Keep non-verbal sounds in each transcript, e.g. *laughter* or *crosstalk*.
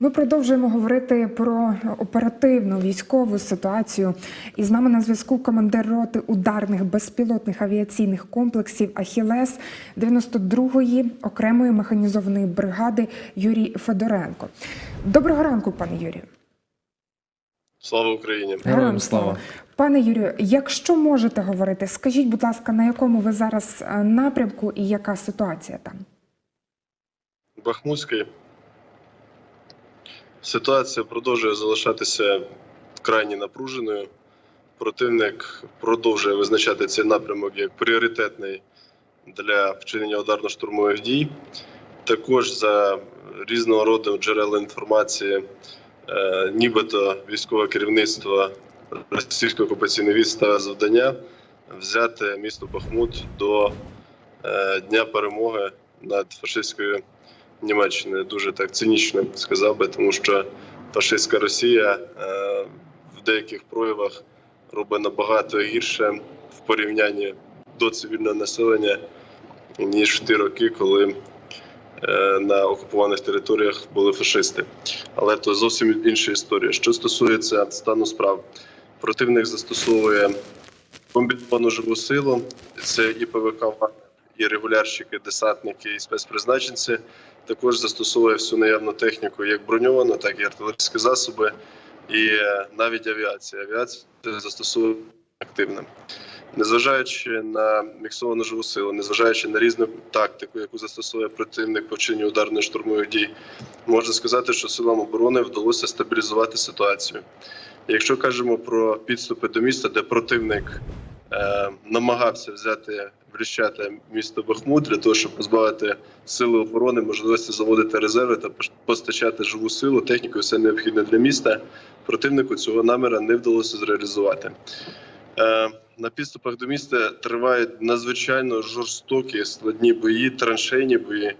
Ми продовжуємо говорити про оперативну військову ситуацію. І з нами на зв'язку командир роти ударних безпілотних авіаційних комплексів Ахілес 92-ї окремої механізованої бригади Юрій Федоренко. Доброго ранку, пане Юрію. Слава Україні! Героям слава. Пане Юрію, якщо можете говорити, скажіть, будь ласка, на якому ви зараз е, напрямку і яка ситуація там? Бахмутський. Ситуація продовжує залишатися крайні напруженою. Противник продовжує визначати цей напрямок як пріоритетний для вчинення ударно-штурмових дій. Також за різного роду джерел інформації, е, нібито військове керівництво російської окупаційної ставить завдання взяти місто Бахмут до е, Дня перемоги над фашистською Німеччиною. Дуже так цинічно сказав би, тому що фашистська Росія е, в деяких проявах робить набагато гірше в порівнянні до цивільного населення, ніж в ті роки, коли е, на окупованих територіях були фашисти. Але то зовсім інша історія. Що стосується стану справ, противник застосовує комбіновану живу силу, це і ПВК і регулярщики, десантники, і спецпризначенці. Також застосовує всю наявну техніку, як броньовану, так і артилерійські засоби, і е, навіть авіація. Авіація застосовує активно. Незважаючи на міксовану живу силу, незважаючи на різну тактику, яку застосовує противник по вчиненню ударної штурмових дій, можна сказати, що силам оборони вдалося стабілізувати ситуацію. Якщо кажемо про підступи до міста, де противник е, намагався взяти вріщати місто Бахмут для того, щоб позбавити сили оборони можливості заводити резерви та постачати живу силу, техніку, і все необхідне для міста. Противнику цього наміра не вдалося зреалізувати. Е, на підступах до міста тривають надзвичайно жорстокі складні бої, траншейні бої,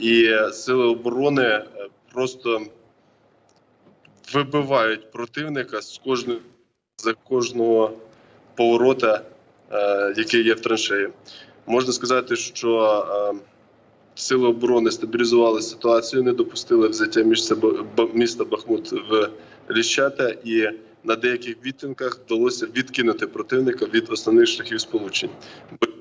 і сили оборони е, просто вибивають противника з кожного за кожного поворота, е, який є в траншеї. Можна сказати, що е, сили оборони стабілізували ситуацію, не допустили взяття міста, Бахмут в Ліщата, і на деяких відтинках вдалося відкинути противника від основних шляхів сполучень.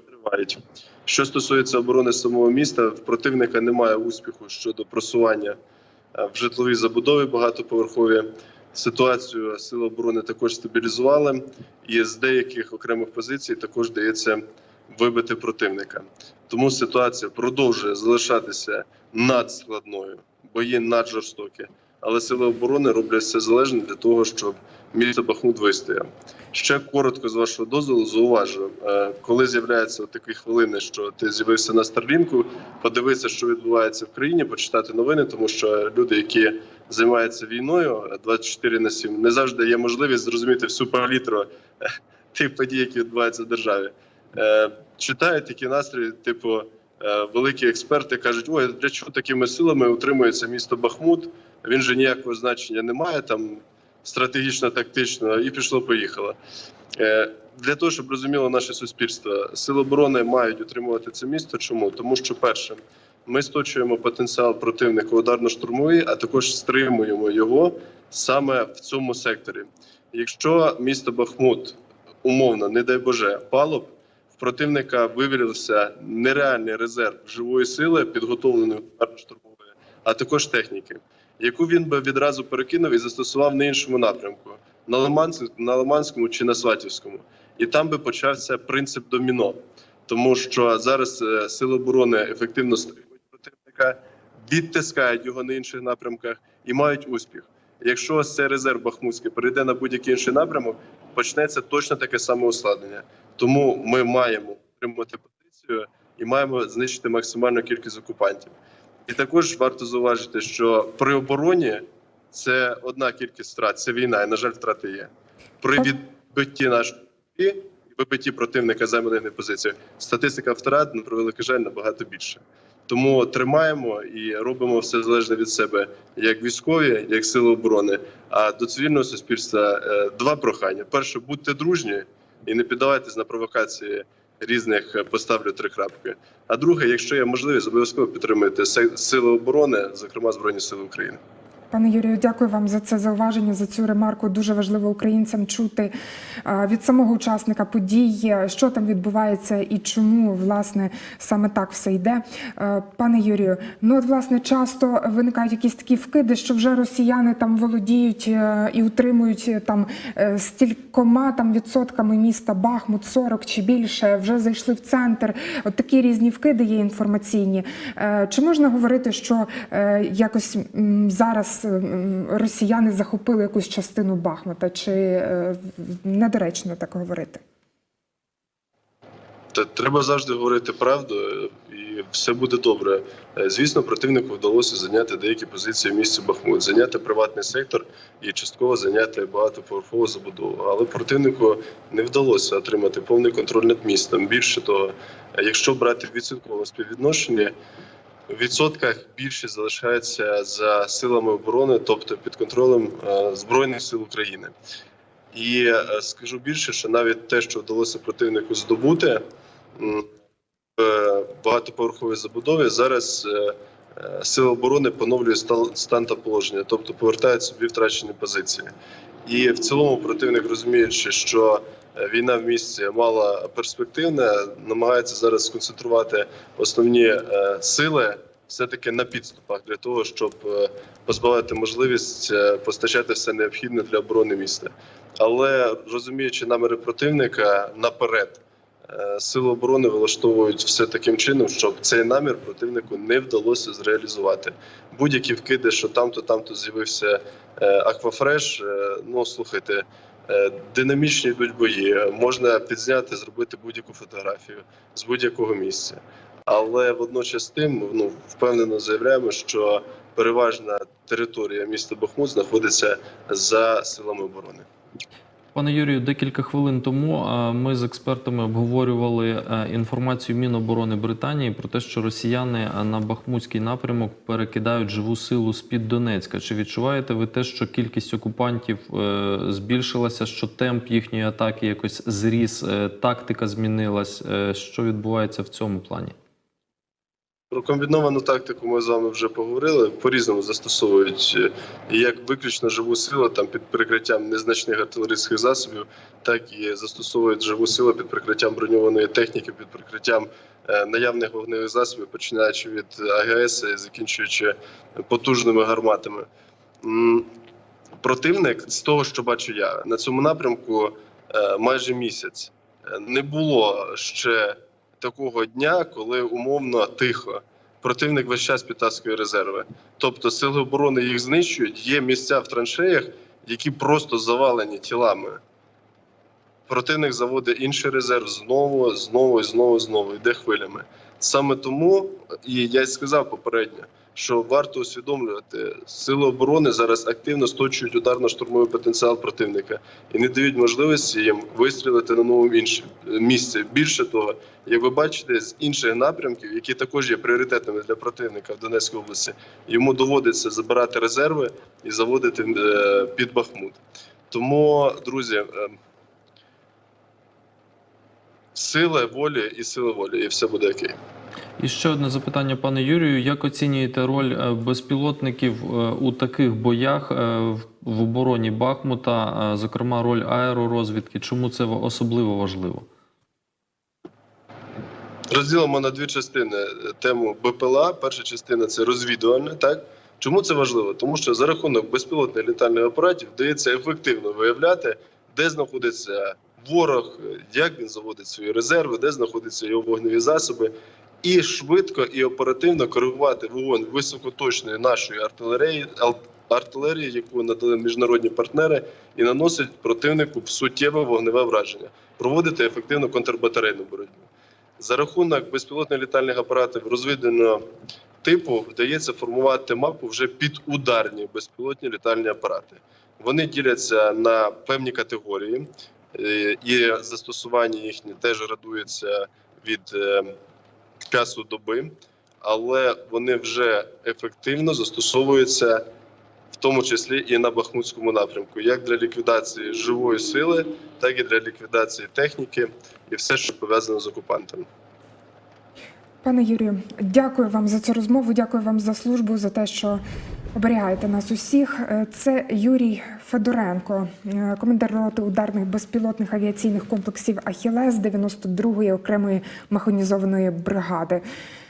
Тривають. Що стосується оборони самого міста, в противника немає успіху щодо просування е, в житловій забудові багатоповерхові. Ситуацію сили оборони також стабілізували, і з деяких окремих позицій також дається вибити противника. Тому ситуація продовжує залишатися надскладною, бої наджорстокі. Але сили оборони роблять все залежне для того, щоб місто Бахмут вистояв. Ще коротко з вашого дозволу зауважу, е, коли з'являються такі хвилини, що ти з'явився на Старлінку, подивитися, що відбувається в країні, почитати новини, тому що люди, які займаються війною 24 на 7, не завжди є можливість зрозуміти всю палітру е, *laughs* тих подій, які відбуваються в державі. Е, Читають такі настрої, типу великі експерти кажуть: ой, для чого такими силами утримується місто Бахмут? Він же ніякого значення не має там стратегічно, тактично, і пішло, поїхало. Для того щоб розуміло наше суспільство, сили оборони мають утримувати це місто. Чому тому, що перше, ми сточуємо потенціал противника ударно-штурмовий, а також стримуємо його саме в цьому секторі. Якщо місто Бахмут умовно, не дай Боже, пало б, в противника вивірився нереальний резерв живої сили, підготовленої ударно-штурмової, а також техніки, яку він би відразу перекинув і застосував на іншому напрямку на Лиманському, на Лиманському чи на Сватівському, і там би почався принцип доміно, тому що зараз е, сили оборони ефективно стримують відтискають його на інших напрямках і мають успіх. Якщо ось цей резерв Бахмутський перейде на будь-який інший напрямок, почнеться точно таке саме ускладнення. Тому ми маємо отримати позицію і маємо знищити максимальну кількість окупантів. І також варто зауважити, що при обороні це одна кількість втрат, це війна, і на жаль, втрати є. При відбитті нашої і вибитті противника займаних позицій. Статистика втрат на превеликий жаль набагато більше. Тому тримаємо і робимо все залежне від себе, як військові, як сили оборони. А до цивільного суспільства е, два прохання: перше, будьте дружні і не піддавайтесь на провокації різних е, поставлю три крапки. А друге, якщо є можливість, обов'язково підтримуйте сили оборони, зокрема збройні сили України. Пане Юрію, дякую вам за це зауваження, за цю ремарку. Дуже важливо українцям чути від самого учасника подій, е, що там відбувається і чому власне саме так все йде. Пане Юрію, ну от власне часто виникають якісь такі вкиди, що вже росіяни там володіють е, і утримують е, там е, стількома там відсотками міста Бахмут, 40 чи більше, вже зайшли в центр. От такі різні вкиди є інформаційні. Чи можна говорити, що якось м, зараз росіяни захопили якусь частину Бахмута, чи е, недоречно так говорити? Треба завжди говорити правду, е, і все буде добре. Е, Звісно, противнику вдалося зайняти деякі позиції в місті Бахмут, зайняти приватний сектор і частково зайняти багатоповерхову забудову. Але противнику не вдалося отримати повний контроль над містом. Більше того, е, якщо брати в відсотковому співвідношенні, відсотках більшість залишається за силами оборони, тобто під контролем е, збройних сил України. І е, скажу більше, що навіть те, що вдалося противнику здобути в багатоповерховій забудові, зараз е, сили оборони поновлює стан, та положення, тобто повертають собі втрачені позиції. І в цілому противник, розуміючи, що війна в місті мала перспективна, намагається зараз сконцентрувати основні е, сили все-таки на підступах для того, щоб е, позбавити можливість е, постачати все необхідне для оборони міста. Але розуміючи наміри противника наперед, сили оборони вилаштовують все таким чином, щоб цей намір противнику не вдалося зреалізувати. Будь-які вкиди, що там-то, там-то з'явився аквафреш. Ну слухайте, динамічні йдуть бої. Можна підзняти, зробити будь-яку фотографію з будь-якого місця. Але водночас тим ну впевнено заявляємо, що переважна територія міста Бахмут знаходиться за силами оборони. Пане Юрію, декілька хвилин тому е, ми з експертами обговорювали е, інформацію Міноборони Британії про те, що росіяни е, на Бахмутський напрямок перекидають живу силу з під Донецька. Чи відчуваєте ви те, що кількість окупантів збільшилася, що темп їхньої атаки якось зріс, тактика змінилась? Що відбувається в цьому плані? Про комбіновану тактику ми з вами вже поговорили. По-різному застосовують е, як виключно живу силу там під прикриттям незначних артилерійських засобів, так і застосовують живу силу під прикриттям броньованої техніки, під прикриттям е, наявних вогневих засобів, починаючи від АГС і закінчуючи потужними гарматами. Противник з того, що бачу я на цьому напрямку е, майже місяць не було ще такого дня, коли умовно тихо. Противник весь час підтаскує резерви. Тобто сили оборони їх знищують. Є місця в траншеях, які просто завалені тілами. Противник заводить інший резерв знову, знову знову, знову йде хвилями. Саме тому, і я сказав попередньо, що варто усвідомлювати, сили оборони зараз активно сточують ударно-штурмовий потенціал противника і не дають можливості їм вистрілити на новому іншому місці. Більше того, як ви бачите, з інших напрямків, які також є пріоритетними для противника в Донецькій області, йому доводиться забирати резерви і заводити е, під Бахмут. Тому, друзі, е, сили волі і сили волі, і все буде окей. І ще одне запитання, пане Юрію. Як оцінюєте роль е, безпілотників е, у таких боях е, в- обороні Бахмута, зокрема роль аеророзвідки? Чому це особливо важливо? Розділимо на дві частини тему БПЛА. Перша частина це розвідувальна. Так чому це важливо? Тому що за рахунок безпілотних літальних апаратів вдається ефективно виявляти, де знаходиться ворог, як він заводить свої резерви, де знаходяться його вогневі засоби, і швидко і оперативно коригувати вогонь високоточної нашої артилерії, артилерії, яку надали міжнародні партнери, і наносить противнику суттєве вогневе враження, проводити ефективну контрбатарейну боротьбу. За рахунок безпілотних літальних апаратів розведеного типу вдається формувати мапу вже під ударні безпілотні літальні апарати. Вони діляться на певні категорії, е, і застосування їхнє теж градується від е, часу доби, але вони вже ефективно застосовуються. В тому числі і на Бахмутському напрямку, як для ліквідації живої сили, так і для ліквідації техніки і все, що пов'язано з окупантами. Пане Юрію, дякую вам за цю розмову. Дякую вам за службу, за те, що Оберігайте нас усіх. Е, Це Юрій Федоренко, е, командир роти ударних безпілотних авіаційних комплексів Ахілес 92-ї окремої механізованої бригади.